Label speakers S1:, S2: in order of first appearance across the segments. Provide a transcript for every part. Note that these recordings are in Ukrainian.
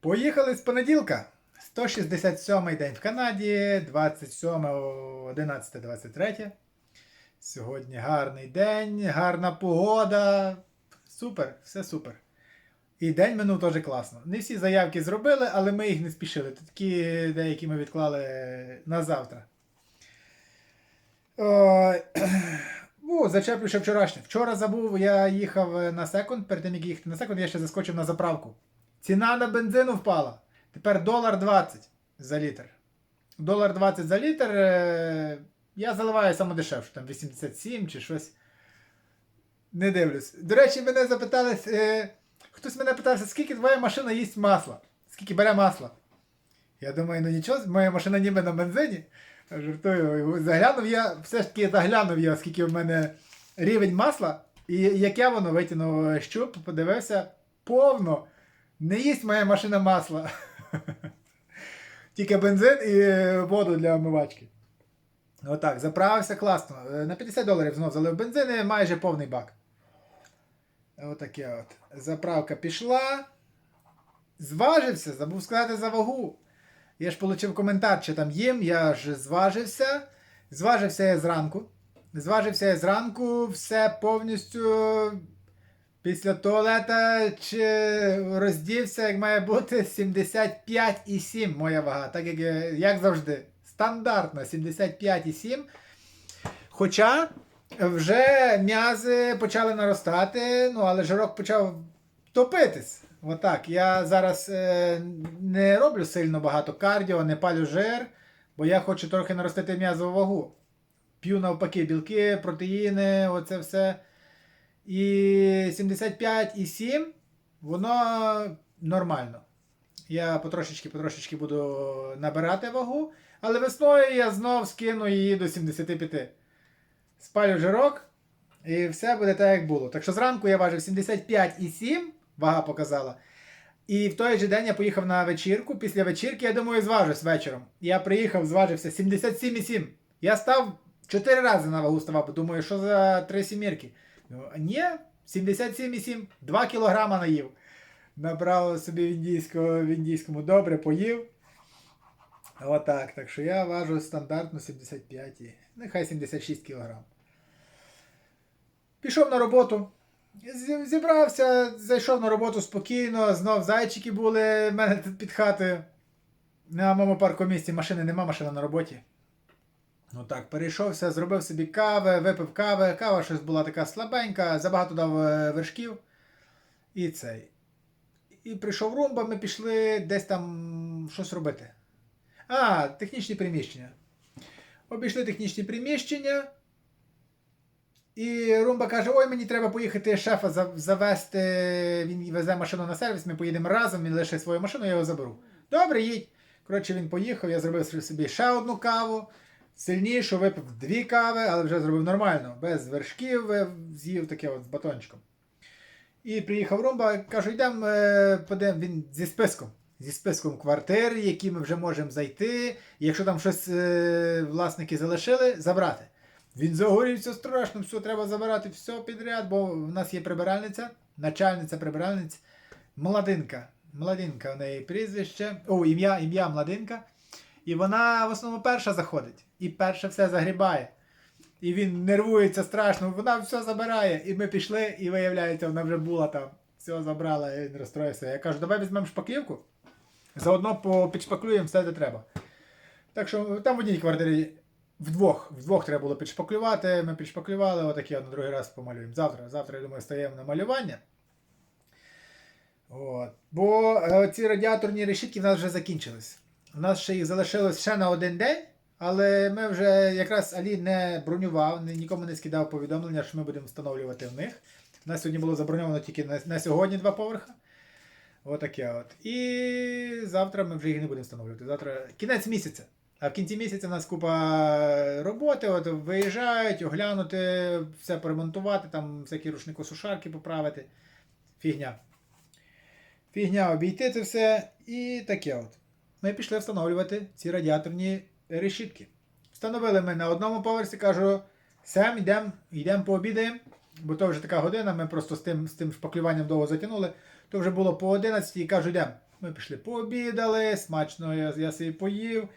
S1: Поїхали з понеділка. 167-й день в Канаді, 27.11.23. Сьогодні гарний день, гарна погода. Супер, все супер. І день минув теж класно. Не всі заявки зробили, але ми їх не спішили. Такі деякі ми відклали на завтра. О, зачеплю ще вчорашнє. Вчора забув, я їхав на секунд, перед тим як їхати на секунд, я ще заскочив на заправку. Ціна на бензину впала. Тепер долар 20 за літр. Долар 20 за літр. е, Я заливаю саме дешевше, там 87 чи щось. Не дивлюсь. До речі, мене запитали, е, хтось мене питався, скільки твоя машина їсть масла? Скільки бере масла? Я думаю, ну нічого, моя машина ніби на бензині. Жартую, заглянув я, все ж таки заглянув я, скільки в мене рівень масла, і яке воно витягнув щуп, подивився, повно. Не їсть моя машина масла. Тільки бензин і е, воду для омивачки. Отак, заправився класно. Е, На 50 доларів знов залив бензин і майже повний бак. Отаке от. Заправка пішла. Зважився, забув сказати за вагу. Я ж отримав коментар, чи там їм, я ж зважився. Зважився я зранку. Зважився я зранку, все повністю після туалета чи роздівся, як має бути 75,7 моя вага. Так як, як завжди, стандартно 75,7. Хоча вже м'язи почали наростати, ну але жирок почав топитись. Отак. Я зараз е, не роблю сильно багато кардіо, не палю жир, бо я хочу трохи наростити м'язову вагу. П'ю навпаки білки, протеїни, оце все. І 75,7 воно нормально. Я потрошечки-потрошечки буду набирати вагу, але весною я знов скину її до 75. Спалю жирок, і все буде так, як було. Так що зранку я важив 75,7, вага показала. І в той же день я поїхав на вечірку. Після вечірки, я думаю, зважусь вечором. Я приїхав, зважився 77,7. Я став 4 рази на вагу ставав, думаю, що за 3 сімірки. Ну, ні, 77,7, 2 кілограма наїв. Набрав собі в індійському, в індійському добре, поїв. Отак. Так що я важу стандартно 75, і нехай 76 кілограм. Пішов на роботу. Зібрався, зайшов на роботу спокійно, знов зайчики були в мене тут під хатою. На моєму паркомісці машини нема, машина на роботі. Ну так, перейшовся, зробив собі кави, випив кави. Кава щось була така слабенька, забагато дав е, вершків. І цей. І прийшов румба, ми пішли десь там щось робити. А, технічні приміщення. Обійшли технічні приміщення. І Румба каже: Ой, мені треба поїхати шефа завести. Він везе машину на сервіс, ми поїдемо разом, він лише свою машину, я його заберу. Добре, їдь. Коротше, він поїхав, я зробив собі ще одну каву. Сильнішу, випив дві кави, але вже зробив нормально, без вершків, е, з'їв таке от з батончиком. І приїхав Румба, кажу, йдемо, е, подивимо, він зі списком. Зі списком квартир, які ми вже можемо зайти. Якщо там щось е, власники залишили, забрати. Він загорівся страшно, все, треба забирати все підряд, бо в нас є прибиральниця, начальниця прибиральниця, Младинка. Младинка в неї прізвище. О, ім'я, ім'я Младинка. І вона в основному перша заходить. І перша все загрібає. І він нервується страшно, вона все забирає. І ми пішли, і виявляється, вона вже була там, все забрала, і він розстроївся. Я кажу, давай візьмемо шпаклівку, заодно підшпаклюємо все, де треба. Так що там в одній квартирі вдвох, вдвох треба було підшпаклювати. Ми підшпаклювали, отакі на другий раз помалюємо. Завтра, завтра, я думаю, стаємо на малювання. От. Бо е, ці радіаторні решітки в нас вже закінчились. У нас ще їх залишилось ще на один день, але ми вже якраз Алі не бронював, нікому не скидав повідомлення, що ми будемо встановлювати в них. У нас сьогодні було заброньовано тільки на, на сьогодні два поверха. Отаке от. І завтра ми вже їх не будемо встановлювати. Завтра кінець місяця. А в кінці місяця у нас купа роботи, от виїжджають, оглянути, все поремонтувати, там всякі рушникосушарки поправити. Фігня. Фігня обійти це все і таке от. Ми пішли встановлювати ці радіаторні решітки. Встановили ми на одному поверсі, кажу, Сем, йдемо йдем пообідаємо, бо то вже така година, ми просто з тим, з тим шпаклюванням довго затягнули. То вже було по 11 і кажу, йдемо. Ми пішли пообідали, смачно я, я собі поїв.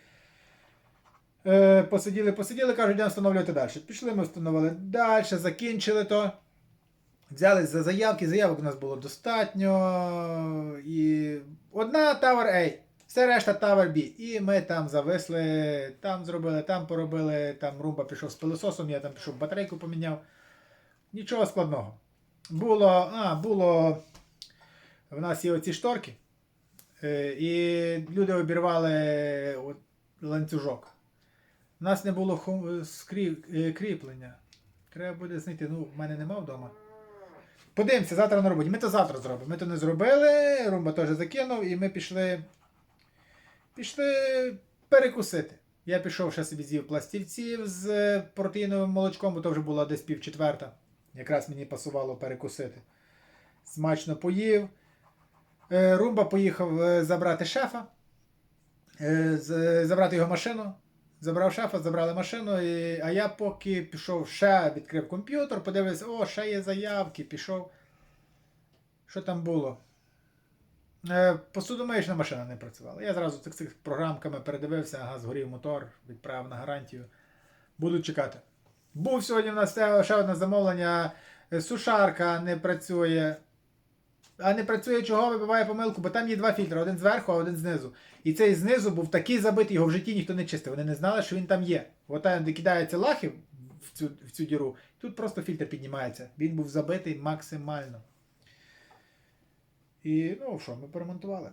S1: Е, посиділи, посиділи, кажуть, йдемо встановлювати далі. Пішли, ми встановили далі, закінчили то. Взялись за заявки, заявок у нас було достатньо. І одна Tower A, все решта Tower B. І ми там зависли, там зробили, там поробили, там Румба пішов з пилососом, я там пішов батарейку поміняв. Нічого складного. Було, а, було. В нас є оці шторки. Е, І люди обірвали ланцюжок. У нас не було ху- скрі- е, кріплення. Треба буде знайти. Ну, в мене нема вдома. Подивимося, завтра на роботі. Ми то завтра зробимо. Ми то не зробили, Румба теж закинув, і ми пішли. Пішли перекусити. Я пішов ще собі з'їв пластівців з е, протеїновим молочком, бо то вже була десь пів четверта. Якраз мені пасувало перекусити. Смачно поїв. Е, Румба поїхав е, забрати шефа, забрати його машину. Забрав шефа, забрали машину, а я поки пішов ще відкрив комп'ютер, подивився, о, ще є заявки, пішов. Що там було? Е, посудомиючна машина не працювала. Я зразу цих, цих програмками передивився, ага, згорів мотор, відправив на гарантію. Буду чекати. Був сьогодні в нас ще одне замовлення. е, Сушарка не працює. А не працює чого вибиває помилку, бо там є два фільтри: один зверху, а один знизу. І цей знизу був такий забитий, його в житті ніхто не чистив. Вони не знали, що він там є. От там, де кидається лахи в цю, в цю діру, тут просто фільтр піднімається. Він був забитий максимально. І ну що, ми поремонтували.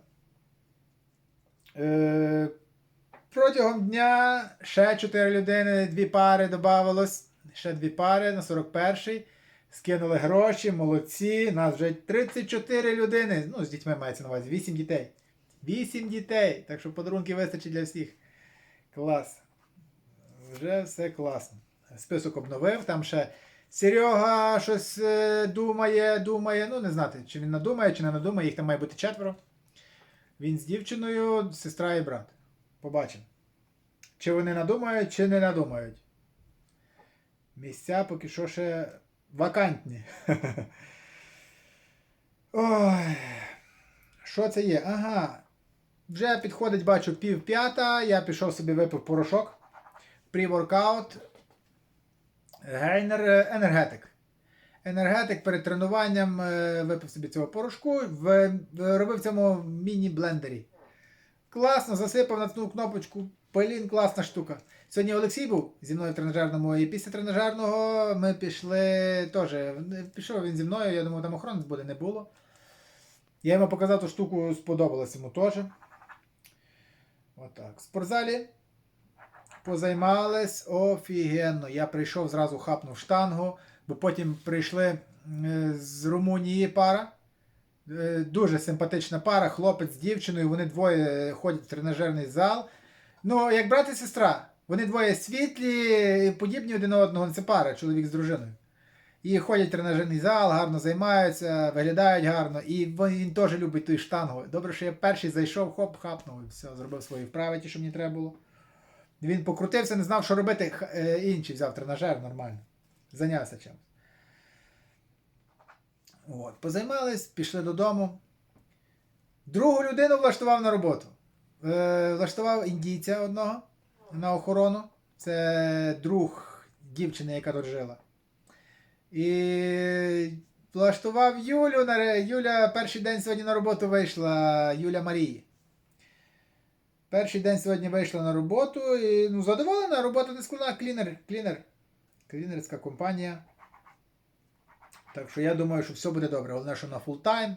S1: Е, протягом дня ще 4 людини, дві пари додавалось. Ще дві пари на 41-й. Скинули гроші, молодці. Нас вже 34 людини. Ну, з дітьми мається на увазі. 8 дітей. 8 дітей. Так що подарунки вистачить для всіх. Клас. Вже все класно. Список обновив. Там ще Серега щось е, думає, думає. Ну, не знати, чи він надумає, чи не надумає. Їх там має бути четверо. Він з дівчиною, сестра і брат. Побачимо. Чи вони надумають, чи не надумають. Місця поки що ще вакантні. Ой. Що це є? Ага. Вже підходить, бачу, пів п'ята. Я пішов собі випив порошок. Pre-workout. Гейнер е, енергетик. Енергетик перед тренуванням е, випив собі цього порошку, робив в цьому міні-блендері. Класно, засипав на цю кнопочку. Блін, класна штука. Сьогодні Олексій був зі мною в тренажерному, і після тренажерного ми пішли теж. Пішов він зі мною, я думав, там охоронець буде, не було. Я йому показав ту штуку, сподобалось йому теж. Отак. В спортзалі позаймались офігенно. Я прийшов, зразу хапнув штангу, бо потім прийшли з Румунії пара. Е, Дуже симпатична пара, хлопець з дівчиною, вони двоє ходять в тренажерний зал. Ну, як брат і сестра, вони двоє світлі, і подібні один одного, це пара, чоловік з дружиною. І ходять в тренажерний зал, гарно займаються, виглядають гарно. І він, теж любить ту штангу. Добре, що я перший зайшов, хоп, хапнув і все, зробив свої вправи, ті, що мені треба було. Він покрутився, не знав, що робити. е, Інший взяв тренажер нормально. Зайнявся чимось. От, позаймались, пішли додому. Другу людину влаштував на роботу. Е, влаштував індійця одного на охорону. Це друг дівчини, яка тут жила. І влаштував Юлю. Юля перший день сьогодні на роботу вийшла Юля Марії. Перший день сьогодні вийшла на роботу і ну, задоволена, робота не складна, клінер, клінер. Клінерська компанія. Так що я думаю, що все буде добре. Головне, що на фултайм.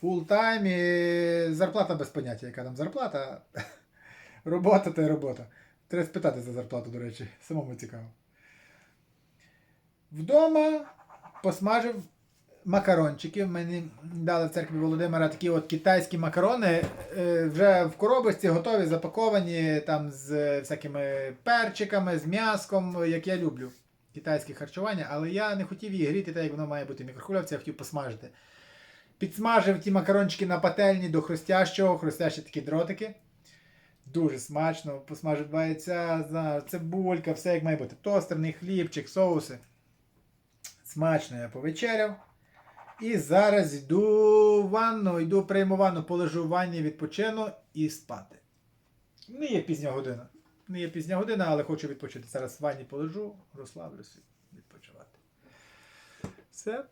S1: Фултайм і зарплата без поняття, яка там зарплата. Робота й робота. Треба спитати за зарплату, до речі, самому цікаво. Вдома посмажив макарончики. Мені дали в церкві Володимира такі от китайські макарони. е, Вже в коробочці готові, запаковані там з всякими перчиками, з м'яском, як я люблю. Китайське харчування, але я не хотів її гріти, так як воно має бути в мікрохвильовці, я хотів посмажити. Підсмажив ті макарончики на пательні до хрустящого, хрустящі такі дротики. Дуже смачно, посмажив два яйця, цибулька, все як має бути. Тостерний хлібчик, соуси. Смачно я повечеряв. І зараз йду в ванну, йду прийму ванну, полежу в ванні, відпочину і спати. Не є пізня година. Не є пізня година, але хочу відпочити. Зараз в ванні полежу, розслаблюся, відпочивати. Все.